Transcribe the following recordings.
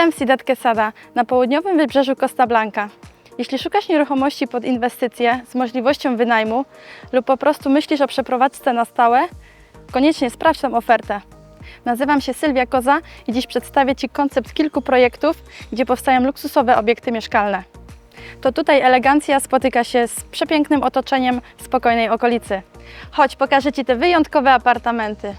Witam w Ciudad Quesada na południowym wybrzeżu Costa Blanca. Jeśli szukasz nieruchomości pod inwestycje z możliwością wynajmu lub po prostu myślisz o przeprowadzce na stałe, koniecznie sprawdź tę ofertę. Nazywam się Sylwia Koza i dziś przedstawię Ci koncept kilku projektów, gdzie powstają luksusowe obiekty mieszkalne. To tutaj elegancja spotyka się z przepięknym otoczeniem spokojnej okolicy. Chodź, pokażę Ci te wyjątkowe apartamenty.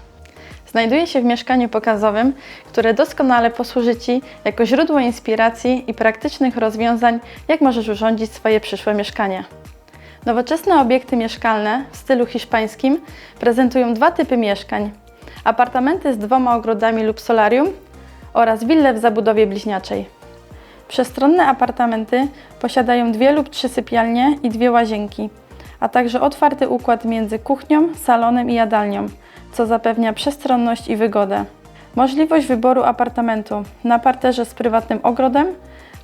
Znajduje się w mieszkaniu pokazowym, które doskonale posłuży Ci jako źródło inspiracji i praktycznych rozwiązań, jak możesz urządzić swoje przyszłe mieszkanie. Nowoczesne obiekty mieszkalne w stylu hiszpańskim prezentują dwa typy mieszkań: apartamenty z dwoma ogrodami lub solarium oraz wille w zabudowie bliźniaczej. Przestronne apartamenty posiadają dwie lub trzy sypialnie i dwie łazienki, a także otwarty układ między kuchnią, salonem i jadalnią, co zapewnia przestronność i wygodę. Możliwość wyboru apartamentu na parterze z prywatnym ogrodem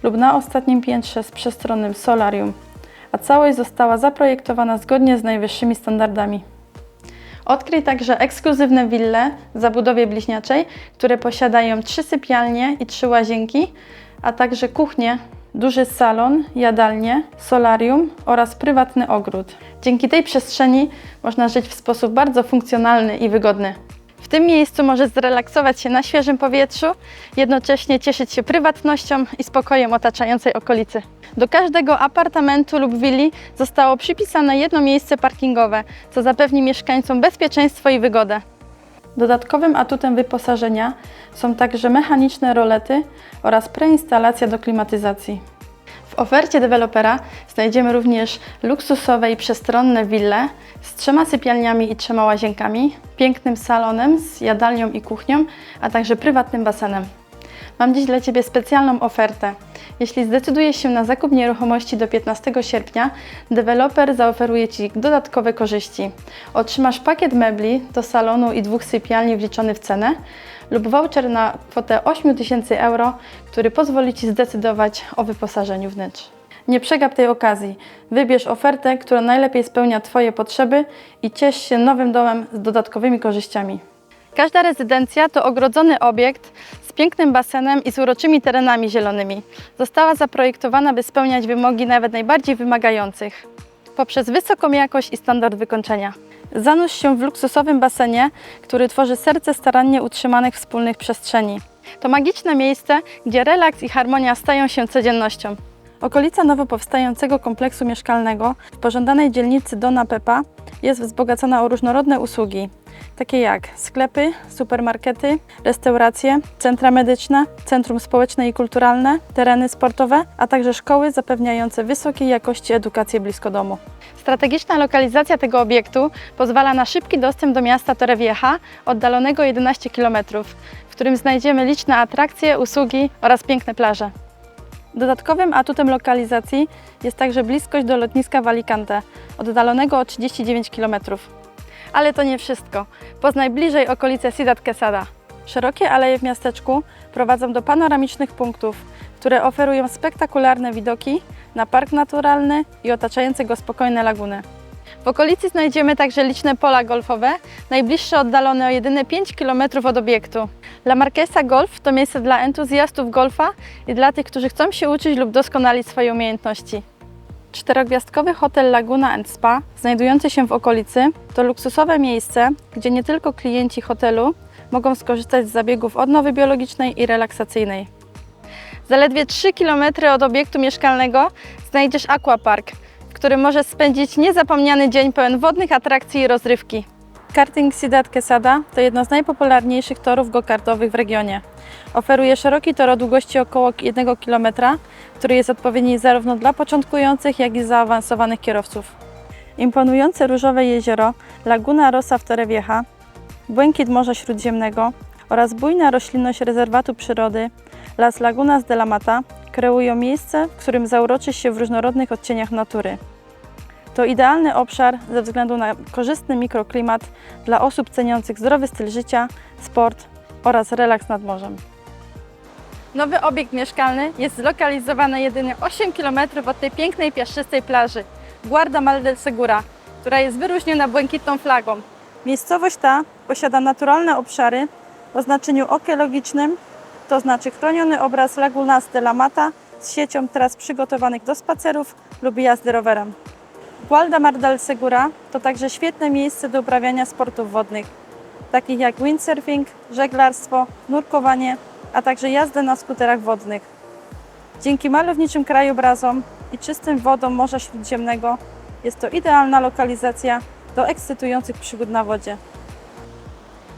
lub na ostatnim piętrze z przestronnym solarium, a całość została zaprojektowana zgodnie z najwyższymi standardami. Odkryj także ekskluzywne wille w zabudowie bliźniaczej, które posiadają trzy sypialnie i trzy łazienki, a także kuchnię, duży salon, jadalnię, solarium oraz prywatny ogród. Dzięki tej przestrzeni można żyć w sposób bardzo funkcjonalny i wygodny. W tym miejscu możesz zrelaksować się na świeżym powietrzu, jednocześnie cieszyć się prywatnością i spokojem otaczającej okolicy. Do każdego apartamentu lub willi zostało przypisane jedno miejsce parkingowe, co zapewni mieszkańcom bezpieczeństwo i wygodę. Dodatkowym atutem wyposażenia są także mechaniczne rolety oraz preinstalacja do klimatyzacji. W ofercie dewelopera znajdziemy również luksusowe i przestronne wille z trzema sypialniami i trzema łazienkami, pięknym salonem z jadalnią i kuchnią, a także prywatnym basenem. Mam dziś dla Ciebie specjalną ofertę. Jeśli zdecydujesz się na zakup nieruchomości do 15 sierpnia, deweloper zaoferuje Ci dodatkowe korzyści. Otrzymasz pakiet mebli do salonu i dwóch sypialni wliczony w cenę lub voucher na kwotę 8000 euro, który pozwoli Ci zdecydować o wyposażeniu wnętrz. Nie przegap tej okazji. Wybierz ofertę, która najlepiej spełnia Twoje potrzeby i ciesz się nowym domem z dodatkowymi korzyściami. Każda rezydencja to ogrodzony obiekt pięknym basenem i z uroczymi terenami zielonymi. Została zaprojektowana, by spełniać wymogi nawet najbardziej wymagających poprzez wysoką jakość i standard wykończenia. Zanurz się w luksusowym basenie, który tworzy serce starannie utrzymanych wspólnych przestrzeni. To magiczne miejsce, gdzie relaks i harmonia stają się codziennością. Okolica nowo powstającego kompleksu mieszkalnego w pożądanej dzielnicy Dona Pepa jest wzbogacona o różnorodne usługi, takie jak sklepy, supermarkety, restauracje, centra medyczne, centrum społeczne i kulturalne, tereny sportowe, a także szkoły zapewniające wysokiej jakości edukację blisko domu. Strategiczna lokalizacja tego obiektu pozwala na szybki dostęp do miasta Torrevieja, oddalonego 11 km, w którym znajdziemy liczne atrakcje, usługi oraz piękne plaże. Dodatkowym atutem lokalizacji jest także bliskość do lotniska w Alicante, oddalonego o 39 km. Ale to nie wszystko. Poznaj bliżej okolice Ciudad Quesada. Szerokie aleje w miasteczku prowadzą do panoramicznych punktów, które oferują spektakularne widoki na park naturalny i otaczające go spokojne laguny. W okolicy znajdziemy także liczne pola golfowe, najbliższe oddalone o jedyne 5 km od obiektu. La Marquesa Golf to miejsce dla entuzjastów golfa i dla tych, którzy chcą się uczyć lub doskonalić swoje umiejętności. Czterogwiazdkowy hotel Laguna and Spa, znajdujący się w okolicy, to luksusowe miejsce, gdzie nie tylko klienci hotelu mogą skorzystać z zabiegów odnowy biologicznej i relaksacyjnej. Zaledwie 3 km od obiektu mieszkalnego znajdziesz aquapark, w którym możesz spędzić niezapomniany dzień pełen wodnych atrakcji i rozrywki. Karting Ciudad Quesada to jedno z najpopularniejszych torów go-kartowych w regionie. Oferuje szeroki tor o długości około 1 km, który jest odpowiedni zarówno dla początkujących, jak i zaawansowanych kierowców. Imponujące różowe jezioro Laguna Rosa w Torrevieja, błękit Morza Śródziemnego oraz bujna roślinność rezerwatu przyrody Las Lagunas de la Mata kreują miejsce, w którym zauroczysz się w różnorodnych odcieniach natury. To idealny obszar ze względu na korzystny mikroklimat dla osób ceniących zdrowy styl życia, sport oraz relaks nad morzem. Nowy obiekt mieszkalny jest zlokalizowany jedynie 8 km od tej pięknej piaszczystej plaży Guarda Mal del Segura, która jest wyróżniona błękitną flagą. Miejscowość ta posiada naturalne obszary o znaczeniu ekologicznym to znaczy chroniony obraz Lagunas de la Mata z siecią tras przygotowanych do spacerów lub jazdy rowerem. Gualdamar del Segura to także świetne miejsce do uprawiania sportów wodnych, takich jak windsurfing, żeglarstwo, nurkowanie, a także jazdę na skuterach wodnych. Dzięki malowniczym krajobrazom i czystym wodom Morza Śródziemnego jest to idealna lokalizacja do ekscytujących przygód na wodzie.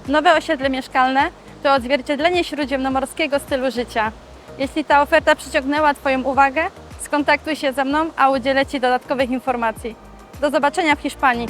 Nowe osiedle mieszkalne to odzwierciedlenie śródziemnomorskiego stylu życia. Jeśli ta oferta przyciągnęła Twoją uwagę, skontaktuj się ze mną, a udzielę Ci dodatkowych informacji. Do zobaczenia w Hiszpanii.